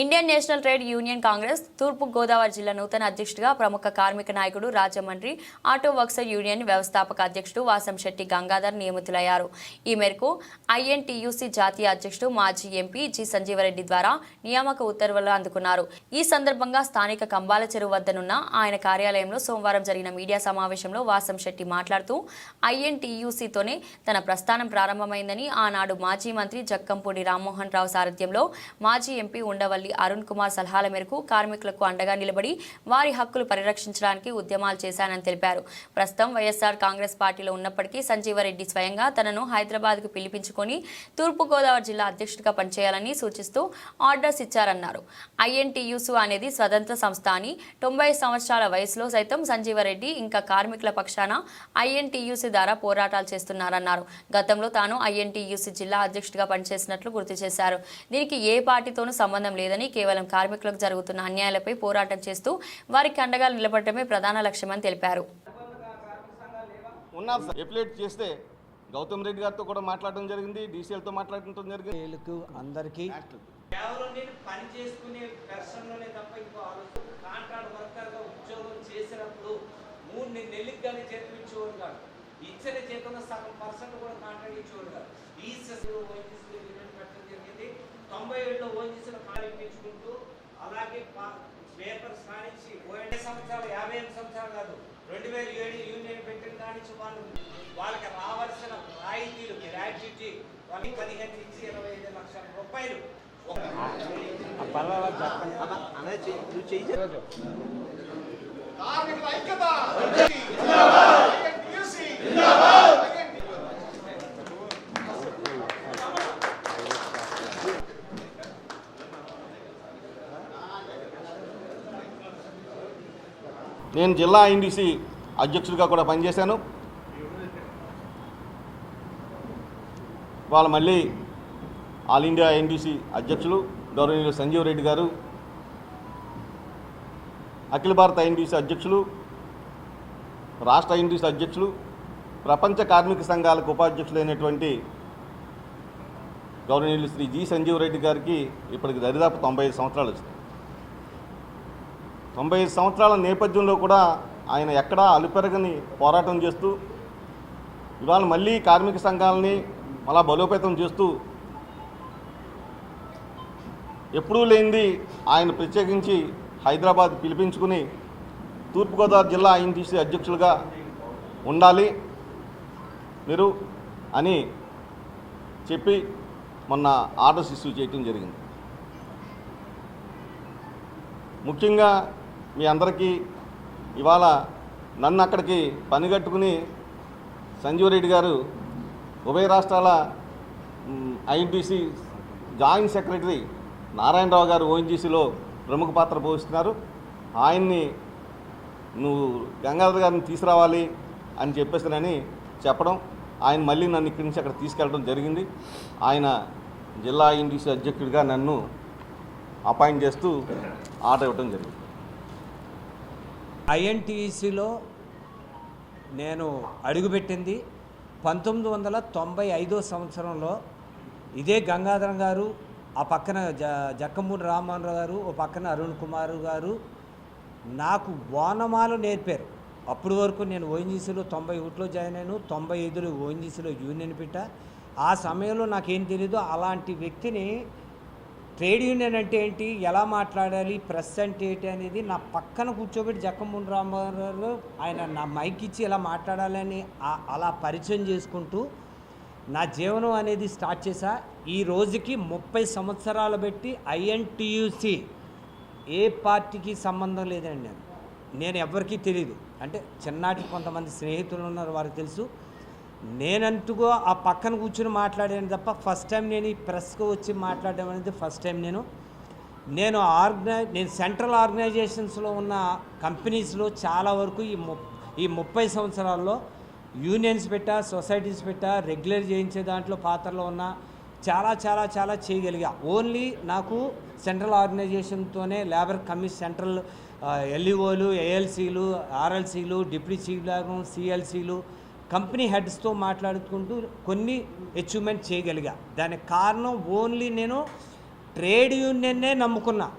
Indian National Trade Union Congress తూర్పు గోదావరి జిల్లా నూతన అధ్యక్షుడిగా ప్రముఖ కార్మిక నాయకుడు రాజమండ్రి ఆటో వర్క్సర్ యూనియన్ వ్యవస్థాపక అధ్యక్షుడు వాసంశెట్టి గంగాధర్ నియమితులయ్యారు. ఈ మేరకు ఐఎన్టీయూసీ జాతీయ అధ్యక్షుడు మాజీ ఎంపీ జి సంజీవరెడ్డి ద్వారా నియామక ఉత్తర్వులు అందుకున్నారు. ఈ సందర్భంగా స్థానిక కంబాల చెరువు వద్దనున్న ఆయన కార్యాలయంలో సోమవారం జరిగిన మీడియా సమావేశంలో వాసంశెట్టి మాట్లాడుతూ ఐఎన్టీయూసీతోనే తన ప్రస్థానం ప్రారంభమైందని ఆనాడు మాజీ మంత్రి జక్కంపూడి రామ్మోహన్ రావు సారథ్యంలో మాజీ ఎంపీ ఉండవల్లి అరుణ్ కుమార్ సలహాల మేరకు కార్మికులకు అండగా నిలబడి వారి హక్కులు పరిరక్షించడానికి ఉద్యమాలు చేశానని తెలిపారు. ప్రస్తుతం వైఎస్ఆర్ కాంగ్రెస్ పార్టీలో ఉన్నప్పటికీ సంజీవరెడ్డి స్వయంగా తనను హైదరాబాద్కు పిలిపించుకొని తూర్పుగోదావరి జిల్లా అధ్యక్షుడిగా పనిచేయాలని సూచిస్తూ ఆర్డర్స్ ఇచ్చారన్నారు. ఐఎన్టీయూసు అనేది స్వతంత్ర సంస్థ అని తొంభై సంవత్సరాల వయసులో సైతం సంజీవరెడ్డి ఇంకా కార్మికుల పక్షాన ఐఎన్టీయూసీ ద్వారా పోరాటాలు చేస్తున్నారన్నారు. గతంలో తాను ఐఎన్టీయూసీ జిల్లా అధ్యక్షుడిగా పనిచేసినట్లు గుర్తు చేశారు. దీనికి ఏ పార్టీతోనూ సంబంధం లేదు. లేదని కేవలం కార్మికులకు జరుగుతున్న అన్యాయాలపై పోరాటం చేస్తూ వారికి అండగా నిలబడటమే ప్రధాన లక్ష్యమని తెలిపారు. ఉన్నారు సార్ ఎప్లేట్ చేస్తే గౌతమ్ రెడ్డి గారితో కూడా మాట్లాడడం జరిగింది డీసీఎల్తో మాట్లాడటం జరిగింది. అందరికీ కేవలం నేను పని చేసుకునే పెర్సన్లోనే తప్ప ఇంకో ఆలోచన కాంట్రాక్ట్ వర్కర్గా ఉద్యోగం చేసినప్పుడు మూడు నె- నెలలకు కానీ జీతం ఇచ్చేవారు కాదు. ఇచ్చిన జీతంలో సగం పర్సెంట్ కూడా కాంట్రాక్ట్ ఇచ్చేవారు కాదు. ఈ తొంభై ఏళ్ళలో ఓఎన్జీసీలో ప్రారంభించుకుంటూ అలాగే పా- పేపర్ స్థానించి ఓఎన్టీ సంవత్సరాలు యాభై ఎనిమిది సంవత్సరాలు కాదు రెండు వేల ఏడు యూనియన్ పెట్టిన కానించి వాళ్ళు వాళ్ళకి రావాల్సిన రాయితీలు గ్రాడ్యుటీ వాళ్ళకి పదిహేను నుంచి ఇరవై ఐదు లక్షల రూపాయలు. కార్మికుల ఐక్యత ఐఎన్టీయూసీ నేను జిల్లా ఐఎన్డీసీ అధ్యక్షుడిగా కూడా పనిచేశాను. వాళ్ళు మళ్ళీ ఆల్ ఇండియా ఎన్డీసీ అధ్యక్షులు గౌరవనీయులు సంజీవ్ రెడ్డి గారు అఖిల భారత ఎన్డీసీ అధ్యక్షులు రాష్ట్ర ఎన్డీసీ అధ్యక్షులు ప్రపంచ కార్మిక సంఘాలకు ఉపాధ్యక్షులైనటువంటి గౌరవనీయులు శ్రీ జి సంజీవ్ రెడ్డి గారికి ఇప్పటికి దరిదాపు తొంభై సంవత్సరాలు వచ్చింది తొంభై సంవత్సరాల నేపథ్యంలో కూడా ఆయన ఎక్కడా అలుపెరగని పోరాటం చేస్తూ ఇవాళ మళ్ళీ కార్మిక సంఘాలని అలా బలోపేతం చేస్తూ ఎప్పుడూ లేనిది ఆయన ప్రత్యేకించి హైదరాబాద్ పిలిపించుకుని తూర్పుగోదావరి జిల్లా ఐఎన్టీసీ అధ్యక్షులుగా ఉండాలి మీరు అని చెప్పి మొన్న ఆర్డర్స్ ఇష్యూ చేయటం జరిగింది. ముఖ్యంగా మీ అందరికీ ఇవాళ నన్ను అక్కడికి పనిగట్టుకుని సంజీవరెడ్డి గారు ఉభయ రాష్ట్రాల ఐఎన్టీసీ జాయింట్ సెక్రటరీ నారాయణరావు గారు ఓఎన్జీసీలో ప్రముఖ పాత్ర పోషిస్తున్నారు. ఆయన్ని నువ్వు గంగాధర్ గారిని తీసుకురావాలి అని చెప్పేసానని చెప్పడం ఆయన మళ్ళీ నన్ను ఇక్కడి నుంచి అక్కడ తీసుకెళ్ళడం జరిగింది. ఆయన జిల్లా ఐఎన్టీసీ అధ్యక్షుడిగా నన్ను అపాయింట్ చేస్తూ ఆట ఇవ్వడం జరిగింది. ఐఎన్టీసీలో నేను అడుగుపెట్టింది పంతొమ్మిది వందల తొంభై ఐదో సంవత్సరంలో ఇదే గంగాధరం గారు ఆ పక్కన జ జక్కమూడి రామ్మోహన్ గారు ఓ పక్కన అరుణ్ కుమార్ గారు నాకు ఓనమాలు నేర్పారు. అప్పటి వరకు నేను ఓఎన్జీసీలో తొంభై ఒకటిలో జాయిన్ అయ్యాను తొంభై ఐదులో ఓఎన్జీసీలో యూనియన్ పెట్టా. ఆ సమయంలో నాకేం తెలీదు అలాంటి వ్యక్తిని ట్రేడ్ యూనియన్ అంటే ఏంటి? ఎలా మాట్లాడాలి? ప్రెస్ అంటే ఏంటి అనేది నా పక్కన కూర్చోబెట్టి జక్కమూని రామారావు ఆయన నా మైక్ ఇచ్చి ఎలా మాట్లాడాలని అలా పరిచయం చేసుకుంటూ నా జీవనం అనేది స్టార్ట్ చేశా. ఈ రోజుకి ముప్పై సంవత్సరాలు పెట్టి ఐఎన్టీయూసి ఏ పార్టీకి సంబంధం లేదండి. నేను నేను ఎవరికీ తెలియదు అంటే చిన్నాటి కొంతమంది స్నేహితులు ఉన్నారు వారికి తెలుసు. నేనంటుగా ఆ పక్కన కూర్చుని మాట్లాడాను తప్ప ఫస్ట్ టైం నేను ఈ ప్రెస్కి వచ్చి మాట్లాడడం అనేది ఫస్ట్ టైం నేను. నేను ఆర్గనై నేను సెంట్రల్ ఆర్గనైజేషన్స్లో ఉన్న కంపెనీస్లో చాలా వరకు ఈ ము ఈ ముప్పై సంవత్సరాల్లో యూనియన్స్ పెట్టా సొసైటీస్ పెట్టా రెగ్యులర్ చేయించే దాంట్లో పాత్రలో ఉన్న చాలా చాలా చాలా చేయగలిగా. ఓన్లీ నాకు సెంట్రల్ ఆర్గనైజేషన్తోనే లేబర్ కమిషన్ సెంట్రల్ ఎల్ఈఓలు ఏఎల్సీలు ఆర్ఎల్సీలు డిప్యూటీ చీఫ్ లాగం సిఎల్సీలు కంపెనీ హెడ్స్తో మాట్లాడుకుంటూ కొన్ని అచీవ్మెంట్ చేయగలిగా. దానికి కారణం ఓన్లీ నేను ట్రేడ్ యూనియన్నే నమ్ముకున్నా.